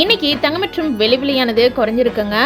இன்னைக்கு தங்கம் மற்றும் விலை விலையானது குறைஞ்சிருக்குங்க.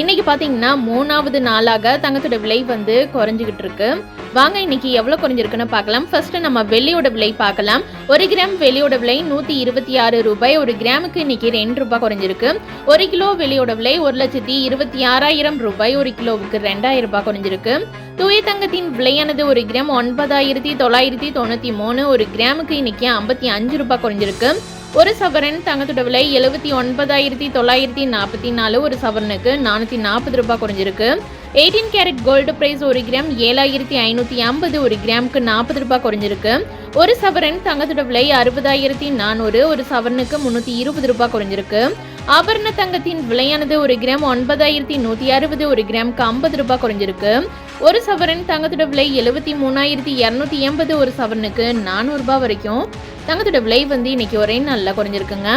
இன்னைக்கு பார்த்தீங்கன்னா மூணாவது நாளாக தங்கத்தோட விலை வந்து குறைஞ்சிக்கிட்டு இருக்கு. வாங்க இன்னைக்கு எவ்வளோ குறைஞ்சிருக்குன்னு பார்க்கலாம். ஃபர்ஸ்ட் நம்ம வெள்ளியோட விலை பார்க்கலாம். ஒரு கிராம் வெள்ளியோட விலை நூற்றி இருபத்தி ஆறு ரூபாய். ஒரு கிராமுக்கு இன்னைக்கு ரெண்டு ரூபாய் குறைஞ்சிருக்கு. ஒரு கிலோ வெள்ளியோட விலை ஒரு லட்சத்தி இருபத்தி ஆறாயிரம் ரூபாய். ஒரு கிலோவுக்கு ரெண்டாயிரம் ரூபாய் குறைஞ்சிருக்கு. தூய தங்கத்தின் விலையானது ஒரு கிராம் ஒன்பதாயிரத்தி தொள்ளாயிரத்தி தொண்ணூற்றி மூணு. ஒரு கிராமுக்கு இன்னைக்கு ஐம்பத்தி அஞ்சு ரூபாய் குறைஞ்சிருக்கு. ஒரு சவரன் தங்கத்தோட விலை எழுபத்தி ஒன்பதாயிரத்தி தொள்ளாயிரத்தி நாற்பத்தி நாலு ஒரு சவரனுக்கு நானூற்றி நாற்பது ரூபாய் குறைஞ்சிருக்கு. எயிட்டீன் கேரட் கோல்டு பிரைஸ் ஒரு கிராம் ஏழாயிரத்தி ஐநூற்றி ஐம்பது ஒரு கிராமுக்கு நாற்பது ரூபாய் குறைஞ்சிருக்கு. ஒரு சவரன் தங்கத்தோட விலை அறுபதாயிரத்தி நானூறு ஒரு சவரனுக்கு முந்நூற்றி இருபது ரூபாய் குறைஞ்சிருக்கு. ஆபரண தங்கத்தின் விலையானது ஒரு கிராம் ஒன்பதாயிரத்தி நூற்றி அறுபது ஒரு கிராமுக்கு ஐம்பது ரூபாய் குறைஞ்சிருக்கு. ஒரு சவரன் தங்கத்தோட விலை எழுபத்தி மூணாயிரத்தி இரநூத்தி எண்பது ஒரு சவரனுக்கு நானூறுரூபா வரைக்கும். தங்கத்தோட விலை வந்து இன்னைக்கு ஒரே நாளில் குறைஞ்சிருக்குங்க.